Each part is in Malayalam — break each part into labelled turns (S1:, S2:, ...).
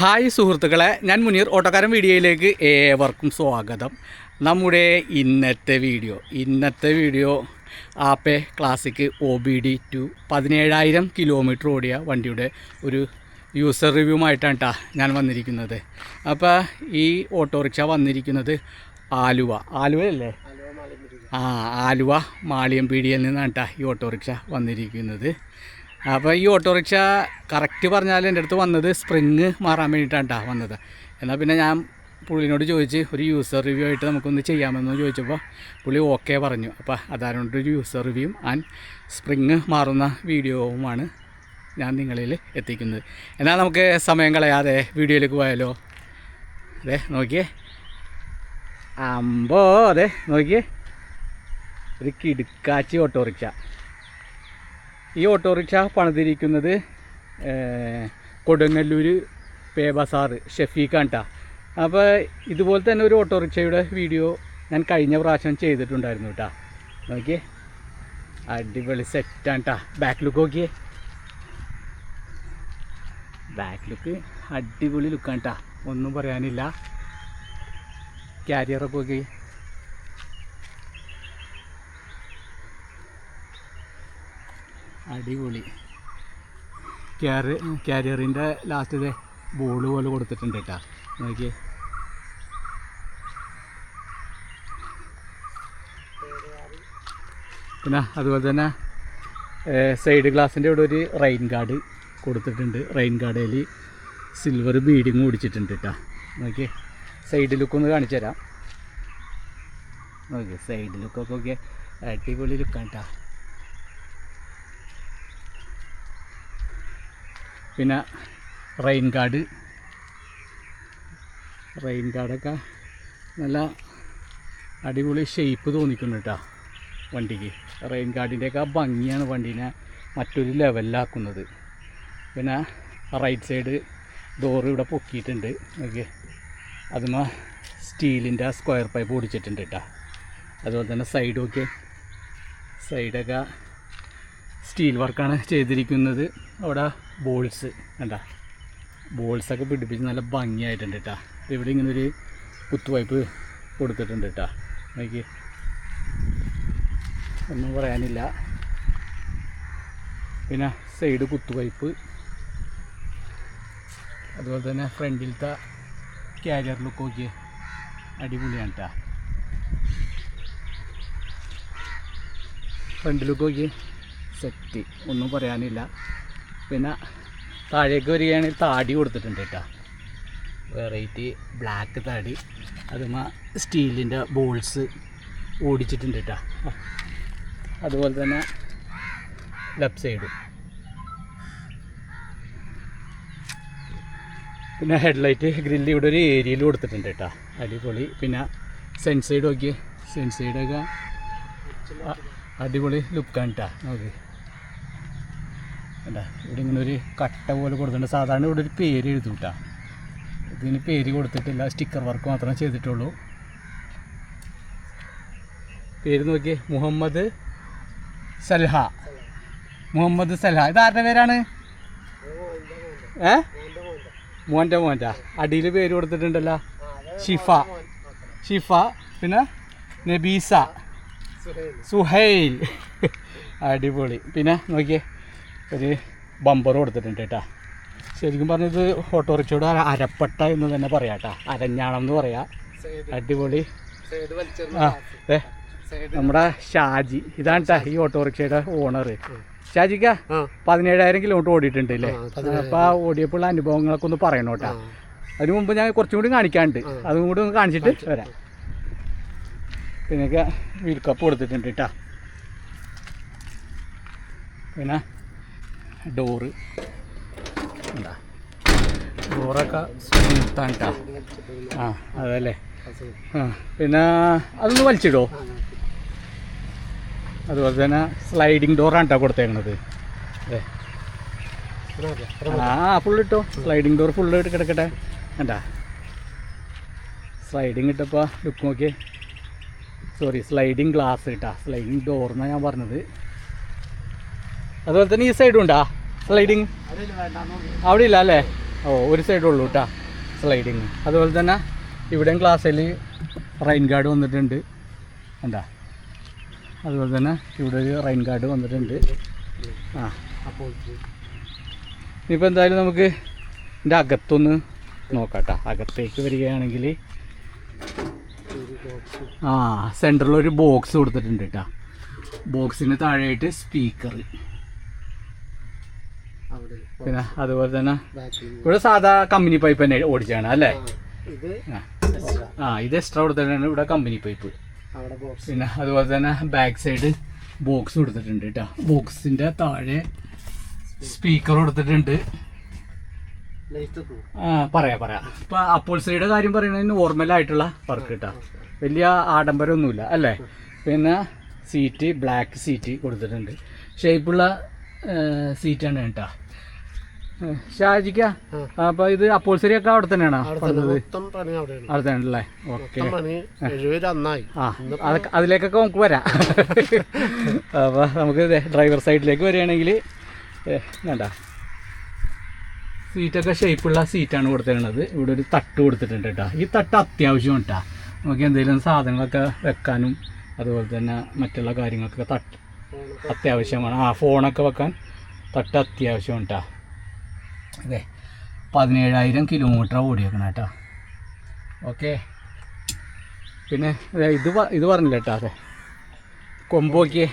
S1: ഹായ് സുഹൃത്തുക്കളെ ഞാൻ മുനീർ. ഓട്ടോക്കാരൻ വീഡിയോയിലേക്ക് ഏവർക്കും സ്വാഗതം. നമ്മുടെ ഇന്നത്തെ വീഡിയോ ഇന്നത്തെ video Ape classic O B D two പതിനേഴായിരം കിലോമീറ്റർ ഓടിയ വണ്ടിയുടെ ഒരു യൂസർ റിവ്യൂമായിട്ടാണ് കേട്ടോ ഞാൻ വന്നിരിക്കുന്നത്. അപ്പോൾ ഈ ഓട്ടോറിക്ഷ വന്നിരിക്കുന്നത് ആലുവ. ആലുവയല്ലേ? ആ ആലുവ മാളിയമ്പീടിയിൽ നിന്നാണ് കേട്ടോ ഈ ഓട്ടോറിക്ഷ വന്നിരിക്കുന്നത്. അപ്പോൾ ഈ ഓട്ടോറിക്ഷ കറക്റ്റ് പറഞ്ഞാൽ എന്റെ അടുത്ത് വന്നത് സ്പ്രിങ് മാറാൻ വേണ്ടിയിട്ടാണ് കേട്ടോ വന്നത്. എന്നാൽ പിന്നെ ഞാൻ പുള്ളിനോട് ചോദിച്ച് ഒരു യൂസർ റിവ്യൂ ആയിട്ട് നമുക്കൊന്ന് ചെയ്യാമെന്ന് ചോദിച്ചപ്പോൾ പുള്ളി ഓക്കെ പറഞ്ഞു. അപ്പോൾ അതാരോണ്ട് ഒരു യൂസർ റിവ്യൂവും ആൻഡ് സ്പ്രിങ് മാറുന്ന വീഡിയോവുമാണ് ഞാൻ നിങ്ങളിൽ എത്തിക്കുന്നത്. എന്നാൽ നമുക്ക് സമയം കളയാതെ വീഡിയോയിലേക്ക് പോയാലോ? അതെ നോക്കിയേ. അമ്പോ അതെ നോക്കിയേ. ഒരു കിടുക്കാച്ചി ഓട്ടോറിക്ഷ. ഈ ഓട്ടോറിക്ഷ പണിതിരിക്കുന്നത് കൊടുങ്ങല്ലൂർ പേ ബസാർ ഷെഫീഖാണ് കേട്ടോ അപ്പോൾ ഇതുപോലെ തന്നെ ഒരു ഓട്ടോറിക്ഷയുടെ വീഡിയോ ഞാൻ കഴിഞ്ഞ പ്രാവശ്യം ചെയ്തിട്ടുണ്ടായിരുന്നു കേട്ടോ നോക്കിയേ. അടിപൊളി സെറ്റാണ് കേട്ടോ ബാക്ക് ലുക്ക് നോക്കിയേ. ബാക്ക് ലുക്ക് അടിപൊളി ലുക്കാണ് കേട്ടോ ഒന്നും പറയാനില്ല. ക്യാരിയറൊക്കെ നോക്കി അടിപൊളി. ക്യാരി ക്യാരിയറിന്റെ ലാസ്റ്റ് ബോൾ പോലെ കൊടുത്തിട്ടുണ്ട് കേട്ടോ നോക്കിയേ. പിന്നെ അതുപോലെ തന്നെ സൈഡ് ഗ്ലാസിന്റെ ഇവിടെ ഒരു റെയിൻ ഗാർഡ് കൊടുത്തിട്ടുണ്ട്. റെയിൻ ഗാർഡിൽ സിൽവർ ബീഡിങ് ഓടിച്ചിട്ടുണ്ട് കേട്ടോ നോക്കിയേ. സൈഡ് ലുക്ക് ഒന്ന് കാണിച്ചു തരാം. നോക്കിയേ സൈഡ് ലുക്കൊക്കെ അടിപൊളി ലുക്കാണ് കേട്ടോ പിന്നെ റെയിൻ ഗാർഡ് റെയിൻ ഗാർഡൊക്കെ നല്ല അടിപൊളി ഷേപ്പ് തോന്നിക്കുന്നു കേട്ടോ വണ്ടിക്ക്. റെയിൻ ഗാർഡിന്റെയൊക്കെ ഭംഗിയാണ് വണ്ടീനെ മറ്റൊരു ലെവലിലാക്കുന്നത് പിന്നെ റൈറ്റ് സൈഡ് ഡോറ് ഇവിടെ പൊക്കിയിട്ടുണ്ട്. ഓക്കെ അതിന് സ്റ്റീലിന്റെ സ്ക്വയർ പൈപ്പ് ഓടിച്ചിട്ടുണ്ട് കേട്ടോ അതുപോലെ തന്നെ സൈഡൊക്കെ സൈഡൊക്കെ സ്റ്റീൽ വർക്കാണ് ചെയ്തിരിക്കുന്നത്. അവിടെ ബോൾസ് കണ്ടാ? ബോൾസൊക്കെ പിടിപ്പിച്ച് നല്ല ഭംഗിയായിട്ടുണ്ട് കേട്ടോ. ഇവിടെ ഇങ്ങനെ ഒരു കുത്തുവായ്പ് കൊടുത്തിട്ടുണ്ട് കേട്ടോ. നോക്കി ഒന്നും പറയാനില്ല. പിന്നെ സൈഡ് കുത്തുവായ്പ്. അതുപോലെ തന്നെ ഫ്രണ്ടിലത്തെ ക്യാരിയർ ലുക്ക് നോക്കി അടിപൊളിയാണ് കേട്ടോ. ഫ്രണ്ട് ലുക്ക് നോക്കി സെറ്റ്. ഒന്നും പറയാനില്ല. പിന്നെ താഴേക്ക് വരികയാണെങ്കിൽ താടി കൊടുത്തിട്ടുണ്ട് കേട്ടോ. വെറൈറ്റി ബ്ലാക്ക് താടി. അതുമാ സ്റ്റീലിന്റെ ബോൾസ് ഓടിച്ചിട്ടുണ്ട് കേട്ടോ. അതുപോലെ തന്നെ ലെഫ്റ്റ് സൈഡും. പിന്നെ ഹെഡ്ലൈറ്റ് ഗ്രില്ല് ഇവിടെ ഒരു ഏരിയയിൽ കൊടുത്തിട്ടുണ്ട് കേട്ടോ. അടിപൊളി. പിന്നെ സെൻ സൈഡ് നോക്കി സെൻ സൈഡൊക്കെ അ- അടിപൊളി ലുക്കാണ് കേട്ടോ. നോക്കി. കണ്ടാ ഇവിടെ ഇങ്ങനെ ഒരു കട്ട പോലെ കൊടുത്തിട്ടുണ്ട്. സാധാരണ ഇവിടെ ഒരു പേര് എഴുതും കേട്ടോ ഇതിന് പേര് കൊടുത്തിട്ടില്ല. സ്റ്റിക്കർ വർക്ക് മാത്രമേ ചെയ്തിട്ടുള്ളൂ. പേര് നോക്കി മുഹമ്മദ് സൽഹ. മുഹമ്മദ് സൽഹ. ഇത് ആരുടെ പേരാണ്? ഏ? മോന്റെ മോന്റെ. അടിയിൽ പേര് കൊടുത്തിട്ടുണ്ടല്ലോ. ഷിഫ. ഷിഫ. പിന്നെ നബീസ. സുഹൈൽ. അടിപൊളി. പിന്നെ നോക്കിയേ. ഒരു ബമ്പർ കൊടുത്തിട്ടുണ്ട് കേട്ടോ ശരിക്കും പറഞ്ഞത് ഓട്ടോറിക്ഷയുടെ അര- അരപ്പട്ട എന്ന് തന്നെ പറയാം കേട്ടോ അരഞ്ഞാണം എന്ന് പറയാം. അടിപൊളി. ആ ഏ നമ്മുടെ ഷാജി. ഇതാണ് ട്ടാ ഈ ഓട്ടോറിക്ഷയുടെ ഓണർ ഷാജിക്ക പതിനേഴായിരം കിലോമീറ്റർ ഓടിയിട്ടുണ്ട് അല്ലേ അപ്പോൾ ആ ഓടിയപ്പോൾ അനുഭവങ്ങളൊക്കെ ഒന്ന് പറയണം കേട്ടോ അതിനു മുമ്പ് ഞാൻ കുറച്ചും കൂടി കാണിക്കാണ്ട്. അതും കൂടി ഒന്ന് കാണിച്ചിട്ട് വരാം. പിന്നെയൊക്കെ വീൽ കപ്പ് കൊടുത്തിട്ടുണ്ട് കേട്ടോ പിന്നെ ഡോറ്. എന്താ ഡോറൊക്കെ കേട്ടോ ആ അതല്ലേ? ആ പിന്നെ അതൊന്ന് വലിച്ചിടോ. അതുപോലെ തന്നെ സ്ലൈഡിങ് ഡോറാണ് കേട്ടോ കൊടുത്തേക്കണത്. അതെ ആ ഫുള്ള് ഇട്ടോ? സ്ലൈഡിങ് ഡോർ ഫുള്ള് ഇട്ട് കിടക്കട്ടെ. കണ്ടാ? സ്ലൈഡിങ് ഇട്ടപ്പോൾ ലുക്ക് നോക്കിയേ. സോറി സ്ലൈഡിങ് ഗ്ലാസ് കിട്ടാ സ്ലൈഡിങ് ഡോർ എന്നാണ് ഞാൻ പറഞ്ഞത്. അതുപോലെ തന്നെ ഈ സൈഡും ഉണ്ടാ. സ്ലൈഡിങ് അവിടെ ഇല്ല അല്ലേ ഓ ഒരു സൈഡേ ഉള്ളൂ കേട്ടോ സ്ലൈഡിങ് അതുപോലെ തന്നെ ഇവിടെയും ക്ലാസ്സിൽ റെയിൻ ഗാർഡ് വന്നിട്ടുണ്ട്. എന്താ അതുപോലെ തന്നെ ഇവിടെ ഒരു റെയിൻ ഗാർഡ് വന്നിട്ടുണ്ട്. ആ.
S2: അപ്പോൾ
S1: ഇനിയിപ്പോൾ എന്തായാലും നമുക്ക് ഇതിന്റെ അകത്തൊന്ന് നോക്കാട്ടോ അകത്തേക്ക് വരികയാണെങ്കിൽ ആ സെന്ററിൽ ഒരു ബോക്സ് കൊടുത്തിട്ടുണ്ട് കേട്ടോ ബോക്സിന് താഴെയായിട്ട് സ്പീക്കർ പിന്നെ അതുപോലെ തന്നെ ഇവിടെ സാധാ കമ്പനി പൈപ്പ് തന്നെ ഓടിച്ചാണ് അല്ലേ?
S2: ഇത്
S1: ആ. ഇത് എക്സ്ട്രാ കൊടുത്തിട്ടാണ് ഇവിടെ കമ്പനി പൈപ്പ് പിന്നെ അതുപോലെ തന്നെ ബാക്ക് സൈഡ് ബോക്സ് കൊടുത്തിട്ടുണ്ട് കേട്ടോ. ബോക്സിന്റെ താഴെ സ്പീക്കർ കൊടുത്തിട്ടുണ്ട്. ആ പറയാ പറയാം. ഇപ്പം അപ്പോൾസറിയുടെ കാര്യം പറയുന്നത് നോർമൽ ആയിട്ടുള്ള വർക്ക് കേട്ടോ. വലിയ ആഡംബരമൊന്നുമില്ല അല്ലേ? പിന്നെ സീറ്റ് ബ്ലാക്ക് സീറ്റ് കൊടുത്തിട്ടുണ്ട്. ഷേപ്പുള്ള സീറ്റാണ് കേട്ടോ. ഷാജിക്ക
S2: അപ്പൊ
S1: അപ്പോൾ ഇത് അപ്പോൾസരി ഒക്കെ അവിടെ തന്നെയാണോ
S2: അവിടെ തന്നെ. അവിടെയാണ്.
S1: അവിടെ തന്നെ ഉണ്ടല്ലേ ഓക്കെ. അതിലേക്കൊക്കെ നമുക്ക് വരാം. അപ്പൊ നമുക്ക് ഡ്രൈവർ സൈഡിലേക്ക് വരികയാണെങ്കിൽ വേണ്ട. സീറ്റൊക്കെ ഷേപ്പുള്ള സീറ്റാണ് കൊടുത്തിരുന്നത് ഇവിടെ ഒരു തട്ട് കൊടുത്തിട്ടുണ്ട് കേട്ടോ. ഈ തട്ട് അത്യാവശ്യം കേട്ടോ. നമുക്ക് എന്തെങ്കിലും സാധനങ്ങളൊക്കെ വെക്കാനും അതുപോലെ തന്നെ മറ്റുള്ള കാര്യങ്ങൾക്കൊക്കെ തട്ട് അത്യാവശ്യമാണ്. ആ ഫോണൊക്കെ വെക്കാൻ തട്ട് അത്യാവശ്യം കേട്ടോ അതെ പതിനേഴായിരം കിലോമീറ്റർ ഓടിയേക്കണം കേട്ടോ ഓക്കെ. പിന്നെ ഇത് ഇത് പറഞ്ഞില്ല കേട്ടോ അതെ. കൊമ്പ് നോക്കിയേ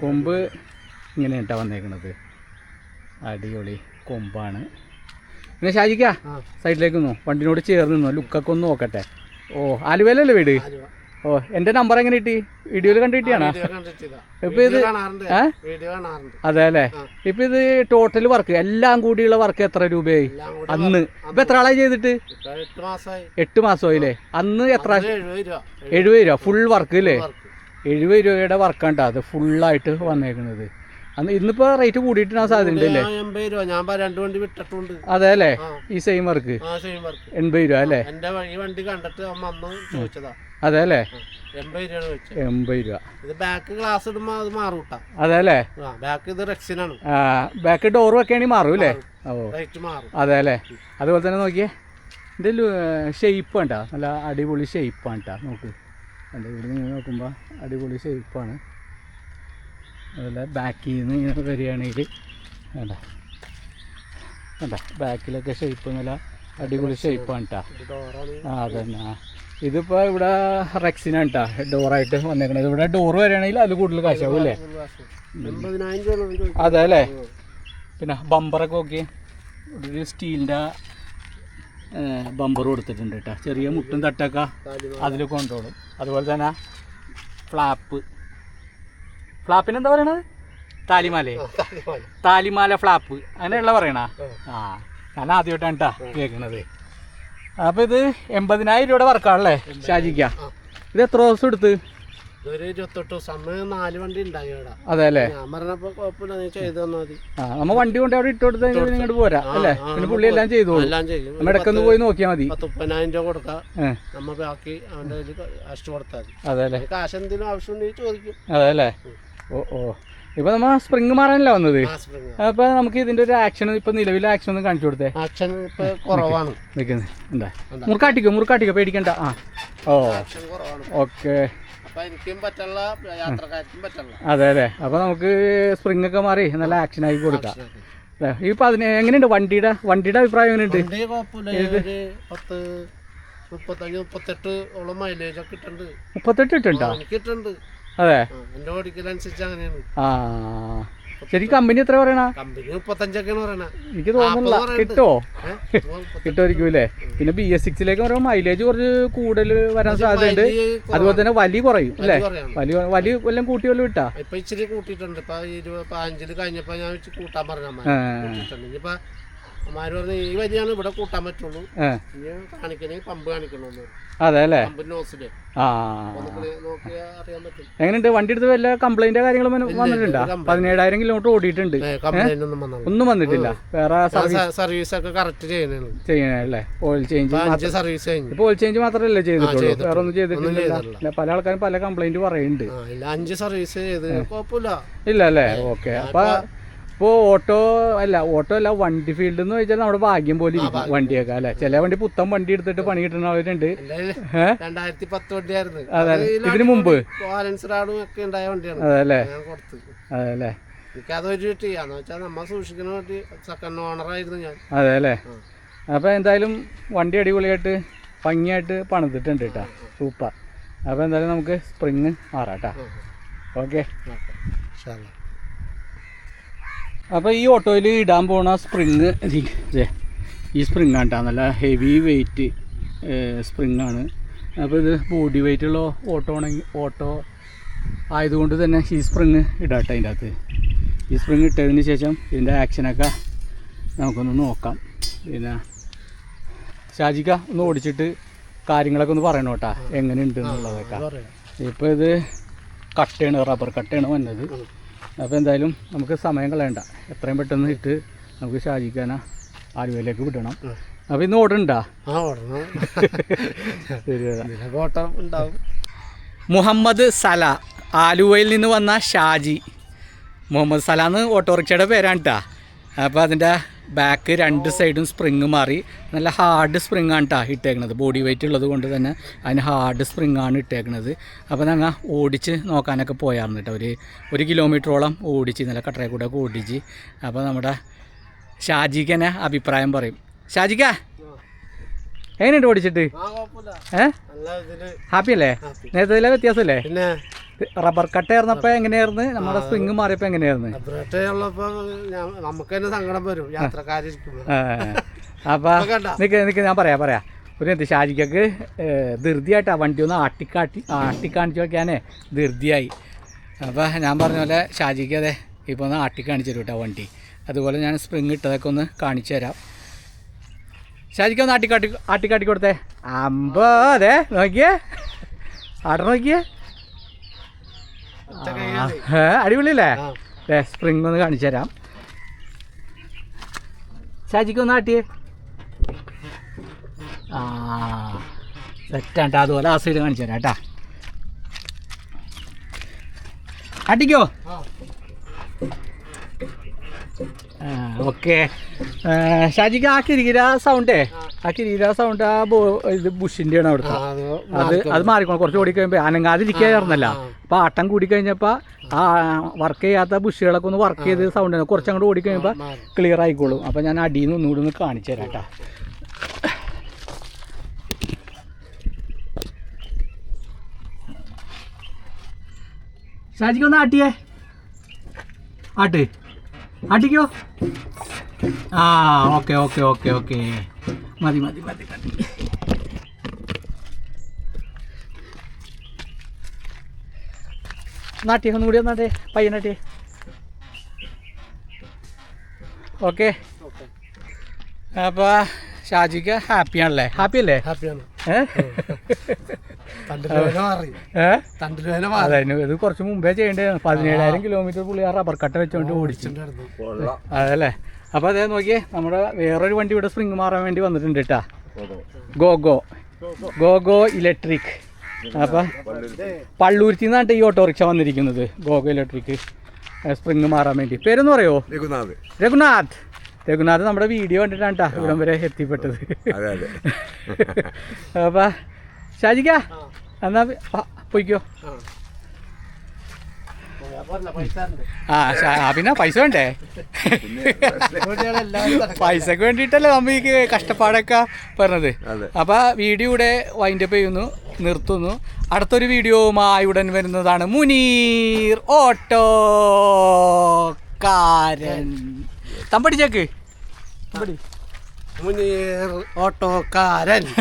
S1: കൊമ്പ് ഇങ്ങനെ കേട്ടോ വന്നേക്കണത്. അടിപൊളി കൊമ്പാണ്. പിന്നെ ഷാജിക്ക സൈഡിലേക്ക് നിന്നോ. വണ്ടിനോട് ചേർന്ന് നിന്നോ. ലുക്കൊക്കെ ഒന്ന് നോക്കട്ടെ. ഓ ആലുവയിലല്ലേ വീട്. ഓ എന്റെ നമ്പർ എങ്ങനെ കിട്ടി? വീഡിയോയിൽ കണ്ടു കിട്ടിയാണോ ഇപ്പൊ ഇത് അതെ അല്ലേ? ഇപ്പൊ ഇത് ടോട്ടൽ വർക്ക് എല്ലാം കൂടിയുള്ള വർക്ക് എത്ര രൂപയായി? അന്ന്. ഇപ്പൊ എത്ര ആളായി ചെയ്തിട്ട്?
S2: എട്ട് മാസമായി
S1: അല്ലേ മാസമായില്ലേ? അന്ന് എത്ര?
S2: എഴുപത് രൂപ.
S1: ഫുൾ വർക്ക് അല്ലേ എഴുപത് രൂപയുടെ വർക്കാണ് അത് ഫുള്ളായിട്ട് വന്നേക്കുന്നത് അന്ന് ഇന്നിപ്പോ റേറ്റ്
S2: കൂടിയിട്ട് സാധ്യതയുണ്ടല്ലേ
S1: അതെ അല്ലേ? ഈ സെയിം വർക്ക് എൺപത് രൂപ അല്ലേ?
S2: എന്റെ വഴി വണ്ടി കണ്ടിട്ട് ചോദിച്ചതാ.
S1: അതെ അല്ലേ
S2: എൺപത്
S1: രൂപ.
S2: ഇത് ബാക്ക് ഗ്ലാസ് അത് മാറും കേട്ടാ
S1: അതെ അല്ലേ
S2: ആ ബാക്ക് ഇത് റെക്സിനാണ്.
S1: ആ ബാക്ക് ഡോർ വെക്കുകയാണെങ്കിൽ മാറും അല്ലേ? ഓ.
S2: റേറ്റ് മാറും.
S1: അതെ അല്ലേ അതുപോലെ തന്നെ നോക്കിയേ. ഇതിന്റെ ഷെയ്പ്പ് കണ്ടാ നല്ല അടിപൊളി ഷെയ്പ്പാണ് കേട്ടോ നോക്ക്. കണ്ടോ ഇവിടെ നിന്ന് നോക്കുമ്പോൾ അടിപൊളി ഷെയ്പ്പാണ് അതുപോലെ ബാക്കിൽ നിന്ന് ഇങ്ങനെ വരികയാണെങ്കിൽ വേണ്ട വേണ്ട ബാക്കിലൊക്കെ ഷെയ്പ്പ് നല്ല അടിപൊളി ഷെയ്പ്പാണ് കേട്ടോ ആ അതന്നെ. ഇതിപ്പോൾ ഇവിടെ റെക്സിനാണ് കേട്ടോ ഡോറായിട്ട് വന്നേക്കണത്. ഇവിടെ ഡോർ വരികയാണെങ്കിൽ അത് കൂടുതൽ കാശാവും അല്ലേ? അതെ അല്ലേ? പിന്നെ ബമ്പറൊക്കെ നോക്കി ഒരു സ്റ്റീലിന്റെ ബമ്പർ കൊടുത്തിട്ടുണ്ട് കേട്ടോ ചെറിയ മുട്ടും തട്ടൊക്കെ. അതിൽ കൊണ്ടുപോകും അതുപോലെ തന്നെ ഫ്ലാപ്പ് ഫ്ലാപ്പിന് എന്താ പറയണത്? താലിമാലേ.
S2: താലിമാല.
S1: ഫ്ലാപ്പ് അങ്ങനെയുള്ള പറയണ
S2: ആ.
S1: ആ. ഞാൻ ആദ്യമായിട്ടാണ് കേട്ടോ കേൾക്കണത് അപ്പോൾ ഇത് എൺപതിനായിരം രൂപയുടെ വർക്കാണല്ലേ? ഷാജിക്ക. ഇത് എത്ര ദിവസം എടുത്ത്?
S2: ചെയ്തു
S1: നമ്മ വണ്ടി കൊണ്ട് അവിടെ ഇട്ട് കൊടുത്താൽ കഴിഞ്ഞാൽ ഇങ്ങോട്ട് പോരാ അല്ലെ? പിന്നെ പുള്ളി എല്ലാം ചെയ്തോളൂ. ഇടക്കൊന്ന് പോയി നോക്കിയാൽ മതി.
S2: മുപ്പതിനായിരം രൂപ കൊടുക്കാം നമ്മ ബാക്കി അവന്റെ കാശ് കൊടുത്താൽ മതി. കാശ് എന്തെങ്കിലും ആവശ്യമുണ്ടെങ്കിൽ ചോദിക്കും.
S1: അതെ അല്ലേ? ഓ ഓ. ഇപ്പൊ നമ്മ സ്പ്രിങ് മാറാനല്ല വന്നത്? അപ്പൊ നമുക്ക് ഇതിന്റെ ഒരു ആക്ഷൻ ഇപ്പൊ നിലവിലെ ആക്ഷൻ ഒന്ന് കാണിച്ചു കൊടുത്തേ.
S2: ആക്ഷൻ ഇപ്പൊ കുറവാണ്.
S1: നിൽക്കുന്നത് എന്താ? മുറുക്കാട്ടിക്കോ മുറുക്കാട്ടിക്കോ പേടിക്കണ്ട. ആ. ഓ. ഓക്കെ. അതെ അതെ. അപ്പൊ നമുക്ക് സ്പ്രിങ് ഒക്കെ മാറി നല്ല ആക്ഷൻ ആക്കി. കൊടുക്കാം ഇപ്പൊ അതിന് എങ്ങനെയുണ്ട് വണ്ടിയുടെ വണ്ടിയുടെ അഭിപ്രായം എങ്ങനെയുണ്ട്?
S2: മുപ്പത്തഞ്ച് മുപ്പത്തെട്ട് ഓളം മൈലേജ് ഒക്കെ ഇട്ടുണ്ട്
S1: മുപ്പത്തെട്ട്
S2: എനിക്ക് ഇട്ടുണ്ട്
S1: അതെ.
S2: എന്റെ ഓടിക്കലനുസരിച്ച് അങ്ങനെയാണ്.
S1: ആ ശരി കമ്പനി എത്ര പറയണ?
S2: കമ്പനി മുപ്പത്തഞ്ചൊക്കെയാണ് പറയണ.
S1: എനിക്ക് തോന്നുന്നില്ല.
S2: നാപ്പത് പറയുന്നുണ്ട്.
S1: കിട്ടുമോ
S2: ഏഹ്? മുപ്പത്തഞ്ച്.
S1: കിട്ടുമായിരിക്കും അല്ലേ പിന്നെ ബി എസ് സിക്സിലേക്ക് പറയുമ്പോൾ മൈലേജ് കുറച്ച് കൂടുതൽ വരാൻ സാധ്യതയുണ്ട്. അതുപോലെ തന്നെ വലി കുറയും അല്ലേ?
S2: വലിയ വലിയ
S1: വലി വലി വല്ലതും കൂട്ടി വല്ലതും ഇട്ടാ?
S2: ഇപ്പൊ ഇച്ചിരി കൂട്ടിയിട്ടുണ്ട്. ഇപ്പൊ ഇരുപത് പതിനഞ്ചിൽ കഴിഞ്ഞപ്പോ ഞാൻ കൂട്ടാൻ പറഞ്ഞു ഇനിയിപ്പൊ അമ്മാര് പറഞ്ഞു ഈ വരിയാണ് ഇവിടെ കൂട്ടാൻ പറ്റുള്ളൂ. ഇനി പമ്പ് കാണിക്കണമെന്ന്
S1: അതെ അല്ലേ? എങ്ങനെയുണ്ട്? വണ്ടി എടുത്ത് വല്ല കംപ്ലൈന്റ് കാര്യങ്ങളും വന്നിട്ടുണ്ടോ. പതിനേഴായിരം കിലോമീറ്റർ ഓടിയിട്ടുണ്ട്.
S2: ഒന്നും
S1: വന്നിട്ടില്ല. വേറെ സർവീസ്
S2: ഒക്കെ കറക്റ്റ്
S1: ചെയ്യണല്ലേ ഓയിൽ ചേഞ്ച്
S2: സർവീസ്
S1: ഇപ്പൊ ഓയിൽ ചേഞ്ച് മാത്രമല്ലേ ചെയ്തിട്ടുള്ളൂ. വേറെ ഒന്നും ചെയ്തിട്ടില്ല. പല ആൾക്കാരും പല കംപ്ലൈന്റ് പറയുന്നുണ്ട്
S2: അഞ്ച് സർവീസ്
S1: ഇല്ല അല്ലേ? ഓക്കെ. അപ്പൊ ഇപ്പോൾ ഓട്ടോ അല്ല ഓട്ടോ അല്ല വണ്ടി ഫീൽഡ് എന്ന് വെച്ചാൽ നമ്മുടെ ഭാഗ്യം പോലെ ഇരിക്കും വണ്ടിയൊക്കെ അല്ലെ? ചില വണ്ടി പുത്തൻ വണ്ടി എടുത്തിട്ട് പണി കിട്ടുന്നവരുണ്ട്
S2: അവരുണ്ട്
S1: ഏഹ്
S2: രണ്ടായിരത്തി പത്ത് വണ്ടിയായിരുന്നു.
S1: അതെ.
S2: അത്. ഈ
S1: ഇതിന് മുമ്പ്?
S2: ഒക്കെ ഉണ്ടായ വണ്ടിയാണ്.
S1: അതല്ലേ അതെ അല്ലേ?
S2: എനിക്ക് അതൊരു ചെയ്യാന്ന് വെച്ചാൽ നമ്മ സൂക്ഷിക്കുന്ന വേണ്ടി സെക്കൻഡ് ഓണറായിരുന്നു ഞാൻ.
S1: അതെ അല്ലേ?
S2: അപ്പൊ
S1: അപ്പോൾ എന്തായാലും വണ്ടി അടിപൊളിയായിട്ട് ഭംഗിയായിട്ട് പണിതിട്ടുണ്ട് കേട്ടോ. സൂപ്പർ. അപ്പോൾ എന്തായാലും നമുക്ക് സ്പ്രിങ് മാറാം കേട്ടോ ഓക്കെ അപ്പോൾ ഈ ഓട്ടോയിൽ ഇടാൻ പോണ സ്പ്രിങ് ഈ സ്പ്രിങ് ആണ് കേട്ടോ നല്ല ഹെവി വെയിറ്റ് സ്പ്രിങ് ആണ്. അപ്പോൾ ഇത് ബോഡി വെയിറ്റുള്ള ഓട്ടോ ആണെങ്കിൽ ഓട്ടോ ആയതുകൊണ്ട് തന്നെ ഈ സ്പ്രിങ് ഇടാട്ടെ അതിന്റെ അകത്ത്. ഈ സ്പ്രിങ് ഇട്ടതിന് ശേഷം ഇതിന്റെ ആക്ഷനൊക്കെ നമുക്കൊന്ന് നോക്കാം. പിന്നെ ഷാജിക്ക ഒന്ന് ഓടിച്ചിട്ട് കാര്യങ്ങളൊക്കെ ഒന്ന് പറയണം കേട്ടാ എങ്ങനെയുണ്ട് എന്നുള്ളതൊക്കെ. ഇപ്പോൾ ഇത് കട്ടയാണ് റബ്ബർ കട്ടയാണ് വന്നത്. അപ്പോൾ എന്തായാലും നമുക്ക് സമയം കളയണ്ട. എത്രയും പെട്ടെന്ന് ഇട്ട് നമുക്ക് ഷാജിക്കാന ആലുവയിലേക്ക് വിടണം. അപ്പോൾ ഇന്ന് ഓടണ്ടാ
S2: ആ ഓടണം
S1: ശരി
S2: ഇതിലൊക്കെ ഓട്ടം ഉണ്ടാവും.
S1: മുഹമ്മദ് സല ആലുവയിൽ നിന്ന് വന്ന ഷാജി. മുഹമ്മദ് സല എന്ന് ഓട്ടോറിക്ഷയുടെ പേരാണ് കേട്ടോ അപ്പോൾ അതിന്റെ ബാക്ക് രണ്ട് സൈഡും സ്പ്രിങ് മാറി. നല്ല ഹാർഡ് സ്പ്രിങ് ആണ് കേട്ടോ ഇട്ടേക്കണത്. ബോഡി വെയിറ്റ് ഉള്ളത് കൊണ്ട് തന്നെ അതിന് ഹാർഡ് സ്പ്രിങ് ആണ് ഇട്ടേക്കണത്. അപ്പോൾ ഞങ്ങൾ ഓടിച്ച് നോക്കാനൊക്കെ പോയായിരുന്നു കേട്ടോ ഒരു ഒരു കിലോമീറ്ററോളം ഓടിച്ച് നല്ല കട്ടറയിൽ കൂടെ ഒക്കെ ഓടിച്ച്. അപ്പോൾ നമ്മുടെ ഷാജിക്ക് തന്നെ അഭിപ്രായം പറയും. ഷാജിക്ക എങ്ങനെയുണ്ട് ഓടിച്ചിട്ട്?
S2: ഏ?
S1: ഹാപ്പി. അല്ലേ നേരത്തെ വ്യത്യാസമല്ലേ? റബ്ബർ കട്ട ആയിരുന്നപ്പോ എങ്ങനെയായിരുന്നു? നമ്മുടെ സ്പ്രിങ് മാറിയപ്പോ എങ്ങനെയായിരുന്നു?
S2: ഉള്ളപ്പോ നമുക്ക് തന്നെ സങ്കടം വരും. യാത്രക്കാരിക്കുമ്പോ
S1: അപ്പൊ നിക്ക് നിക്ക് ഞാൻ പറയാ പറയാ. ഒരു എന്ത് ഷാജിക്കൊക്കെ ധൃതിയായിട്ടാ വണ്ടി ഒന്ന് ആട്ടിക്കാട്ടി ആട്ടിക്കാണിച്ചു നോക്കിയാനേ ധൃതിയായി. അപ്പോൾ ഞാൻ പറഞ്ഞ പോലെ ഷാജിക്ക് അതെ ഇപ്പോൾ ഒന്ന് ആട്ടിക്കാണിച്ചു തരും കേട്ടോ വണ്ടി. അതുപോലെ ഞാൻ സ്പ്രിങ് ഇട്ടതൊക്കെ ഒന്ന് കാണിച്ചു തരാം. ഷാജിക്ക് ഒന്ന് ആട്ടിക്കാട്ടി ആട്ടിക്കാട്ടി കൊടുത്തേ. അമ്പോ അതെ നോക്കിയേ. ആട നോക്കിയേ. അടിപൊളിയല്ലേ? സ്പ്രിംഗ് സ്പ്രിങ് ഒന്ന് കാണിച്ചു തരാം. ഷാജിക്ക് ഒന്ന് ആട്ടിയേ. ആ സെറ്റാട്ടാ അതുപോലെ ആ സൈഡ് കാണിച്ചു തരാം കേട്ടാ. അടിക്കോ ഓക്കെ ഷാജിക്ക് ആ കിരികിര സൗണ്ടേ ആ കിരികിര സൗണ്ട് ആ ഇത് ബുഷിന്റെ ആണ് അവിടുത്തെ
S2: അത്
S1: അത് മാറിക്കോണം കുറച്ച് ഓടി കഴിയുമ്പോൾ അനങ്ങാതിരിക്കായിരുന്നല്ല അപ്പൊ ആട്ടം കൂടി കഴിഞ്ഞപ്പോൾ ആ വർക്ക് ചെയ്യാത്ത ബുഷികളൊക്കെ ഒന്ന് വർക്ക് ചെയ്ത് സൗണ്ട് കുറച്ച് അങ്ങോട്ട് ഓടി കഴിയുമ്പോൾ ക്ലിയർ ആയിക്കോളും. അപ്പൊ ഞാൻ അടിയിൽ നിന്ന് ഒന്നുകൂടി ഒന്ന് കാണിച്ചു തരാം കേട്ടോ. ഷാജിക്ക് ഒന്ന് ആട്ടിയേ. ആട്ട്. ആട്ടിക്കോ? ആ ഓക്കെ ഓക്കെ ഓക്കെ ഓക്കെ. മതി മതി മതി മതി. നാട്ടി ഒന്നും കൂടി ഒന്നാട്ടെ പയ്യനാട്ടി. ഓക്കെ.
S2: ഓക്കേ.
S1: അപ്പോൾ ഷാജിക്ക് ഹാപ്പിയാണല്ലേ ഹാപ്പി അല്ലേ?
S2: ഹാപ്പിയാണ്.
S1: ഇത് കുറച്ച് മുമ്പേ ചെയ്യേണ്ടതാണ് പതിനേഴായിരം കിലോമീറ്റർ പുള്ളി ആ റബ്ബർ കട്ട വെച്ചോണ്ട് ഓടിച്ചു.
S2: ഓടിച്ചിട്ടുണ്ടായിരുന്നു.
S1: അതല്ലേ? അപ്പോൾ അതേ നോക്കിയേ നമ്മുടെ വേറൊരു വണ്ടി ഇവിടെ സ്പ്രിങ് മാറാൻ വേണ്ടി വന്നിട്ടുണ്ട് കേട്ടാ ഗോഗോ. ഗോഗോ ഇലക്ട്രിക് അപ്പം പള്ളൂരുത്തിൽ നിന്നാണ് ഈ ഓട്ടോറിക്ഷ വന്നിരിക്കുന്നത്. ഗോഗോ ഇലക്ട്രിക് സ്പ്രിങ് മാറാൻ വേണ്ടി. പേരൊന്ന് പറയുമോ
S3: രഘുനാഥ്.
S1: രഘുനാഥ്. രഘുനാഥ് നമ്മുടെ വീഡിയോ കണ്ടിട്ടാണ് കേട്ടോ ഇവിടം വരെ എത്തിപ്പെട്ടത്.
S3: അതെ അതെ.
S1: അപ്പം ഷാജിക്ക എന്നാ പോയിക്കോ.
S2: ആ.
S1: പിന്നെ പൈസ വേണ്ടേ. പൈസക്ക് വേണ്ടിയിട്ടല്ലേ നമ്മ ഈ കഷ്ടപ്പാടൊക്കെ പറഞ്ഞത്. അപ്പൊ വീഡിയോ ഇവിടെ വൈൻഡപ്പ് ചെയ്യുന്നു നിർത്തുന്നു. അടുത്തൊരു വീഡിയോവുമായി ഉടൻ വരുന്നതാണ് മുനീർ ഓട്ടോ കാരൻ തമ്പടി ചേക്ക്. തമ്പടി.
S2: മുനീർ ഓട്ടോക്കാരൻ.